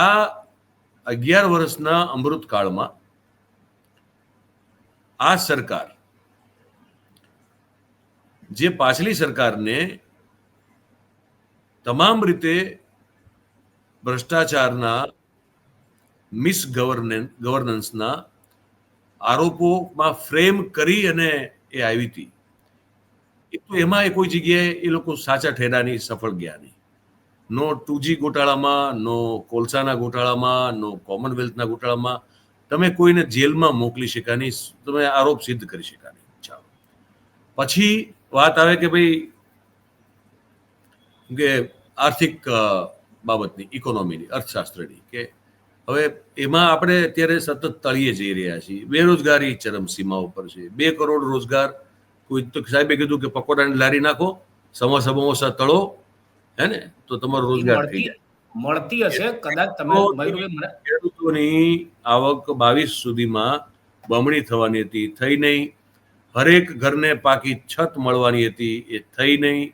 આ અગિયાર વર્ષના અમૃતકાળમાં આ સરકાર, જે પાછલી સરકારને તમામ રીતે ભ્રષ્ટાચારના મિસ ગવર્નન્સના આરોપોમાં ફ્રેમ કરી અને એ આવી હતી. તો એમાં એ કોઈ જગ્યાએ એ લોકો સાચા ઠેરાની સફળ ગયા નહીં. નો ટુજી ગોટાળામાં, નો કોલસાના ગોટાળામાં, નો કોમનવેલ્થના ગોટાળામાં તમે કોઈને જેલમાં મોકલી શકા નહીં, તમે આરોપ સિદ્ધ કરી શકા નહીં. ચાલો. પછી વાત આવે કે ભાઈ, કે આર્થિક બાબતની, ઇકોનોમીની, અર્થશાસ્ત્રની, કે હવે એમાં આપણે અત્યારે સતત તળિયે જઈ રહ્યા છીએ. બેરોજગારી ચરમસીમા ઉપર છે. બે કરોડ રોજગાર, કોઈ તો સાહેબે કીધું કે પકોડાની લારી નાખો સમોસા બમોસા તળો હે ને? તો તમારો રોજગાર થઈ જાય. મળતી હશે કદાચ તમે ખેડૂતોની આવક બાવીસ સુધીમાં બમણી થવાની હતી થઈ નહીં. હરેક ઘરને પાકી છત મળવાની હતી એ થઈ નહીં.